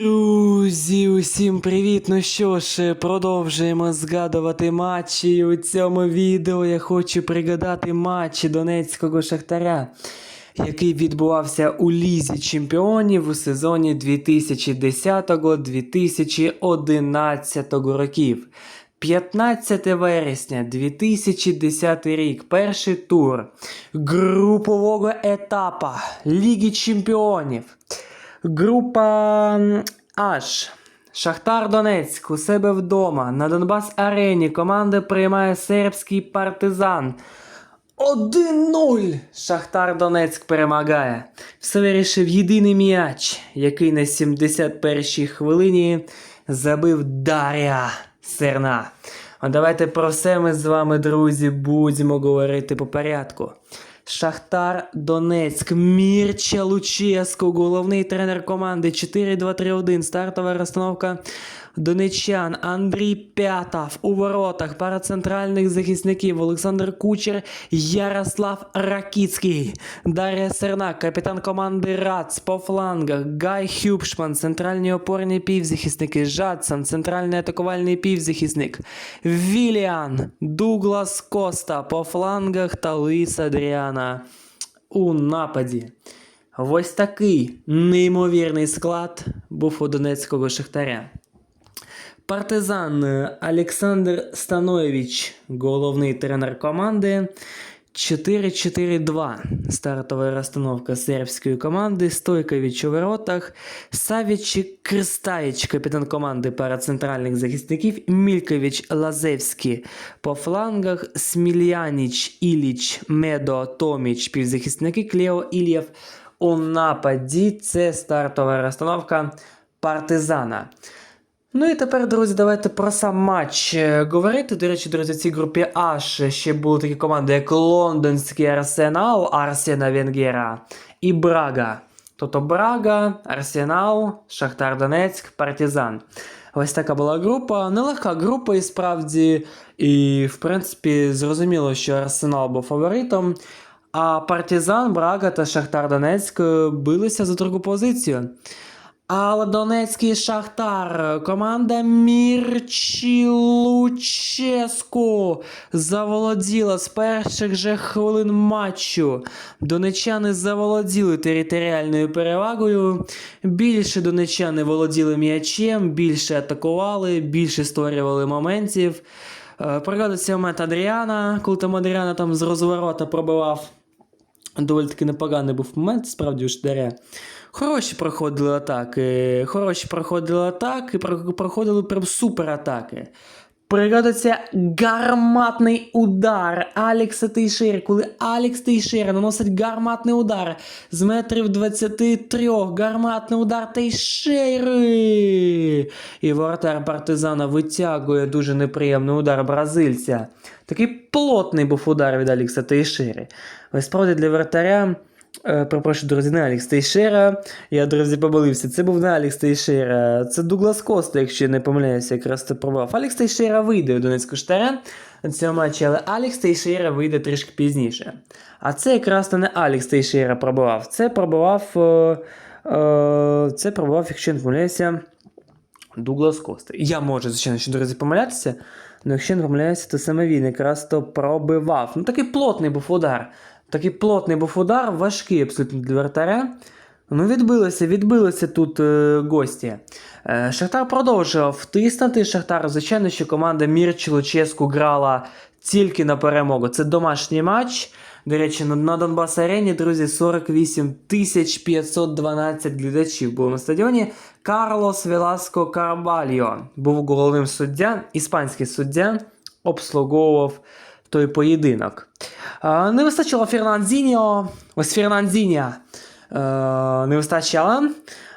Друзі, усім привіт! Ну що ж, продовжуємо згадувати матчі. У цьому відео я хочу пригадати матчі Донецького Шахтаря, який відбувався у Лізі Чемпіонів у сезоні 2010-2011 років. 15 вересня 2010 рік, перший тур групового етапа Ліги Чемпіонів. Група H. Шахтар Донецьк у себе вдома. На Донбас Арені команда приймає сербський партизан. 1-0! Шахтар Донецьк перемагає. Все вирішив єдиний м'яч, який на 71-й хвилині забив Дар'я Серна. А давайте про все ми з вами, друзі, будемо говорити по порядку. Шахтар Донецьк, Мірча Луческу, головний тренер команди. 4-2-3-1, стартова розстановка донеччан, Андрій П'ятов у воротах, пара центральних захисників, Олександр Кучер, Ярослав Ракіцький, Дар'я Сернак, капітан команди Рац по флангах, Гай Хюбшман, центральні опорні півзахисники, Жадсон, центральний атакувальний півзахисник, Віліан, Дуглас Коста по флангах та Луїс Адріана у нападі. Ось такий неймовірний склад був у Донецького Шахтаря. Партизан Олександр Станович, головний тренер команди. 4-4-2. Стартова розстановка сербської команди. Стойкович у воротах. Савіч Кристаїч, капітан команди пара центральних захисників. Мількович Лазевський по флангах. Смільяніч, Іліч, Медо, Томіч, півзахисники. Клео Ільєв у нападі. Це стартова розстановка партизана. Ну і тепер, друзі, давайте про сам матч е, говорити. До речі, друзі, в цій групі H ще були такі команди, як Лондонський Арсенал, Арсена Венгера і Брага. Тобто Брага, Арсенал, Шахтар Донецьк, Партизан. Ось така була група. Нелегка група, і справді. І, в принципі, зрозуміло, що Арсенал був фаворитом. А Партизан, Брага та Шахтар Донецьк е, билися за другу позицію. Але Донецький Шахтар, команда Мірчі Луческу заволоділа з перших же хвилин матчу. Донечани заволоділи територіальною перевагою. Більше донечани володіли м'ячем, більше атакували, більше створювали моментів. Е, Пригадується момент Адріана, коли там Адріана там з розворота пробивав. Доволі таки непоганий був момент, справді у Шдаря. Хороші проходили атаки, хороші проходили атаки, проходили прям супер атаки. Пригадується гарматний удар Алекса Тейшери, коли Алекс Тейшера наносить гарматний удар з метрів 23, гарматний удар Тейшери. І воротар партизана витягує дуже неприємний удар бразильця. Такий плотний був удар від Алекса Тейшери. Ось справді для вратаря. Е, Перепрошую, друзі, не Алекс Тейшера. Я, друзі, помилився. Це був не Алекс Тейшера, це Дуглас Коста, якщо я не помиляюся, якраз це пробував. Алекс Тейшера вийде у Донецьку Штаря на цьому матчі, але Алекс Тейшера вийде трішки пізніше. А це якраз не Алекс Тейшера пробував. Це пробував. Е, е, це пробував, якщо я не помиляюся, Дуглас Коста. Я можу, звичайно, що, друзі, помилятися. але якщо не помиляюся, то саме він якраз то пробивав. Ну такий плотний був удар. Такий плотний був удар, важкий абсолютно для вратаря. Ну, відбилося, відбилося тут е, гості. Е, Шахтар продовжував тиснути. Шахтар, звичайно, що команда Мірчі Луческу грала тільки на перемогу. Це домашній матч. До речі, на, на Донбас Арені, друзі, 48 512 глядачів було на стадіоні. Карлос Веласко Карбальо був головним суддя, іспанський суддя, обслуговував той поєдинок. Не вистачило Фернандзіньо. Ось Фернандзіньо е, не вистачало.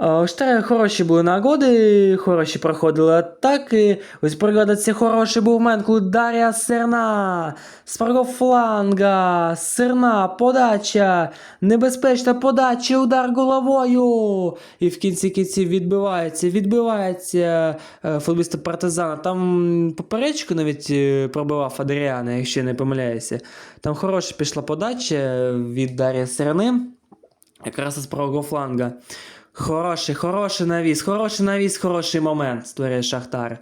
Е, хороші були нагоди, хороші проходили атаки. Ось пригадаться хороший був момент, коли Дар'я Серна з правого фланга, Серна, подача, небезпечна подача, удар головою. І в кінці кінців відбивається, відбивається е, футболіста партизана. Там поперечку навіть е, пробивав Адріана, якщо не помиляюся. Там хороша пішла подача від Дар'я Серни, якраз з правого фланга. Хороший, хороший навіс, хороший навіс, хороший момент створює Шахтар.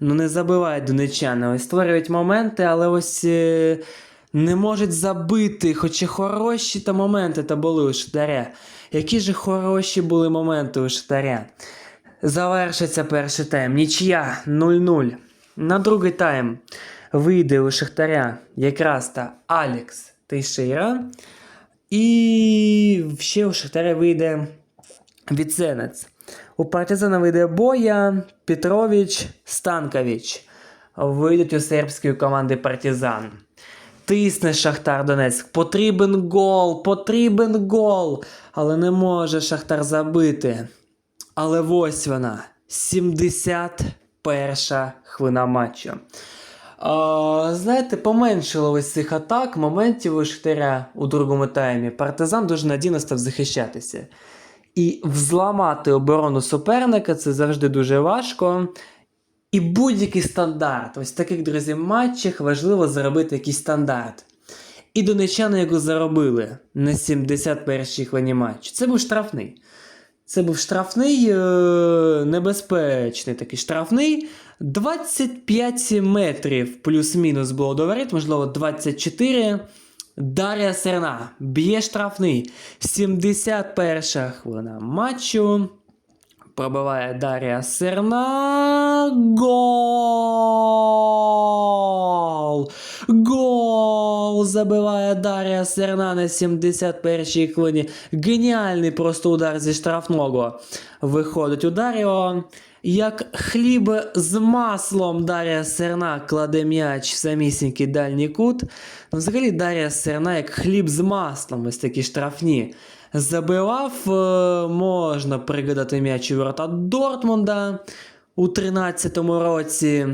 Ну не забивають донечани. Ось створюють моменти, але ось е, не можуть забити. Хоча хороші та моменти та були у Шахтаря. Які ж хороші були моменти у Шахтаря. Завершиться перший тайм. Нічия 0-0. На другий тайм вийде у Шахтаря якраз та Алекс Тейшейра. І ще у Шахтаря вийде Віценець. У партизана вийде Боя, Петрович, Станкович. Вийдуть у сербської команди Партизан. Тисне Шахтар Донецьк. Потрібен гол, потрібен гол. Але не може Шахтар забити. Але ось вона. 71 хвилина матчу. А, знаєте, поменшило ось цих атак, моментів у Шахтаря у другому таймі. Партизан дуже надійно став захищатися. І взламати оборону суперника це завжди дуже важко. І будь-який стандарт, ось в таких, друзі, матчах важливо заробити якийсь стандарт. І донечани його заробили на 71-й хвилині матчу. Це був штрафний. Це був штрафний, е, небезпечний такий штрафний. 25 метрів плюс-мінус було до можливо, 24. Дар'я Серна б'є штрафний. 71 хвилина матчу. Пробиває Дар'я Серна. Гол! Гол! Забиває Дар'я Серна на 71-й хвилині. Геніальний просто удар зі штрафного. Виходить у Дар'о. Як хліб з маслом Дар'я Серна кладе м'яч в самісінький дальній кут. Взагалі Дар'я Серна як хліб з маслом, ось такі штрафні. Забивав, е, можна пригадати м'яч у ворота Дортмунда у 13-му році.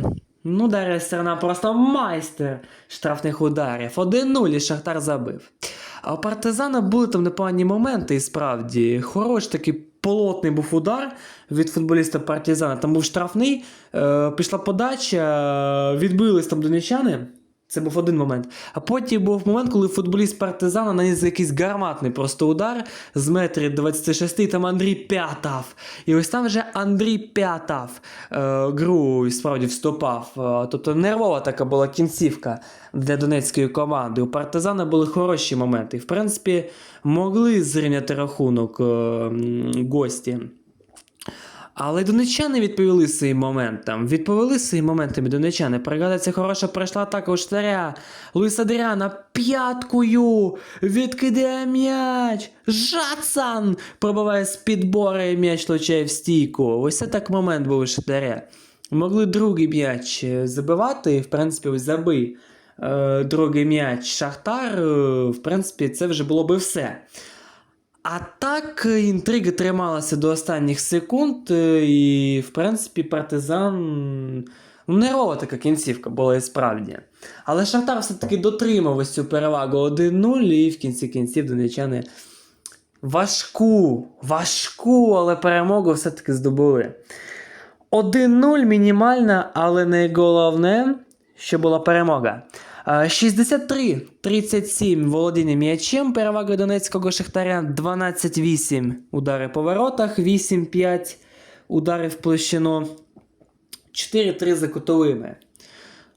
Ну, Дар'я Серна просто майстер штрафних ударів. 1-0 і Шахтар забив. А у партизана були там непогані моменти, і справді. Хороший такий полотний був удар від футболіста партизана. Там був штрафний, е, пішла подача, відбились там донечани. Це був один момент. А потім був момент, коли футболіст партизана наніс якийсь гарматний просто удар з метрів 26, і там Андрій П'ятав. І ось там вже Андрій П'ятав е, гру справді вступав. Е, тобто нервова така була кінцівка для донецької команди. У партизана були хороші моменти. І, в принципі, могли зрівняти рахунок е, гості. Але донечани відповіли своїм моментам. Відповіли своїм моментами донечани. Пригадується, хороша пройшла атака у штаря. Луїс Адріана п'яткою відкидає м'яч. Жацан пробиває з підбори м'яч влучає в стійку. Ось це так момент був у штаря. Могли другий м'яч е, забивати, в принципі, ось забий е, другий м'яч Шахтар. е, В принципі, це вже було би все. А так е, інтрига трималася до останніх секунд, е, і, в принципі, партизан. Ну, нервова така кінцівка була і справді. Але Шахтар все-таки дотримав ось цю перевагу 1-0, і в кінці кінців донечани важку, важку, але перемогу все-таки здобули. 1-0 мінімальна, але не головне, що була перемога. Е, 63-37 володіння м'ячем, перевага донецького шахтаря, 12-8 удари по воротах, 8-5 удари в площину, 4-3 за кутовими.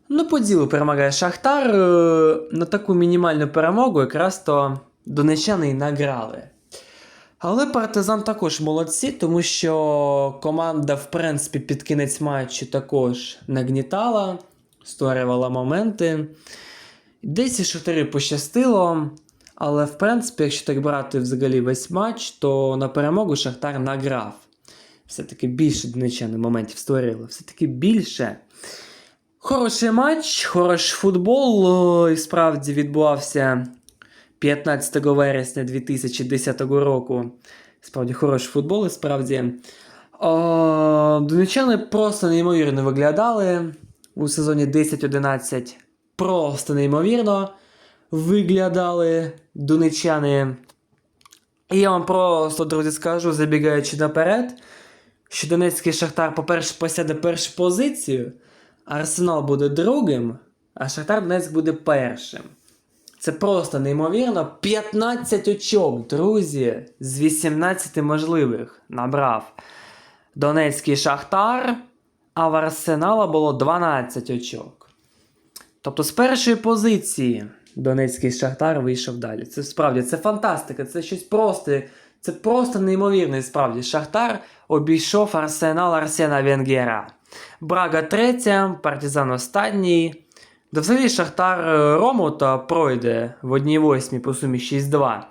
Ну, по ділу перемагає Шахтар. е, На таку мінімальну перемогу якраз то донечани і награли. Але партизан також молодці, тому що команда, в принципі, під кінець матчу також нагнітала, створювала моменти. Десь і пощастило, але в принципі, якщо так брати взагалі весь матч, то на перемогу Шахтар награв. Все-таки більше донечани моментів створили, все-таки більше. Хороший матч, хороший футбол. І справді відбувався 15 вересня 2010 року. Справді хороший футбол, і справді. Донечани просто неймовірно виглядали у сезоні 10-11. Просто неймовірно виглядали донечани. І я вам просто, друзі, скажу, забігаючи наперед, що Донецький Шахтар, по-перше, посяде першу позицію, Арсенал буде другим, а Шахтар Донецьк буде першим. Це просто неймовірно. 15 очок, друзі, з 18 можливих набрав Донецький Шахтар, а в Арсенала було 12 очок. Тобто з першої позиції Донецький Шахтар вийшов далі. Це справді це фантастика, це щось просто. Це просто неймовірне, справді. Шахтар обійшов Арсенал Арсена Венгера. Брага третя, Партизан останній. Да взагалі Шахтар е, Ромота пройде в 1-8 по сумі 6-2.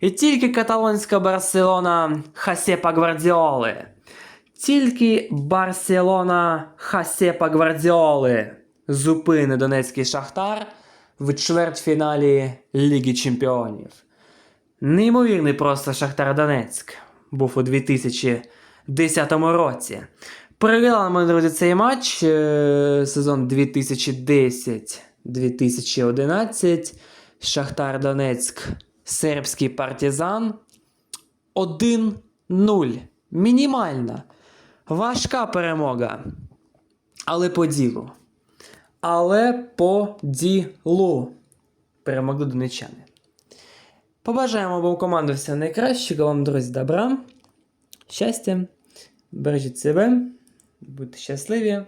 І тільки каталонська Барселона Хасепа Гвардіоли. Тільки Барселона Хасепа Гвардіоли зупини Донецький Шахтар в чвертьфіналі Ліги Чемпіонів. Неймовірний просто Шахтар Донецьк був у 2010 році. Переглядали ми, друзі, цей матч е, сезон 2010-2011. Шахтар Донецьк, сербський партизан. 1-0. Мінімальна. Важка перемога. Але по ділу. Але по ділу. Перемогли донечани. Побажаємо обом командам всього найкращого, вам, друзі, добра, щастя, бережіть себе, будьте щасливі.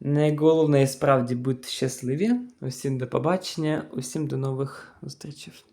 Найголовніше справді будьте щасливі. Усім до побачення, усім до нових зустрічей.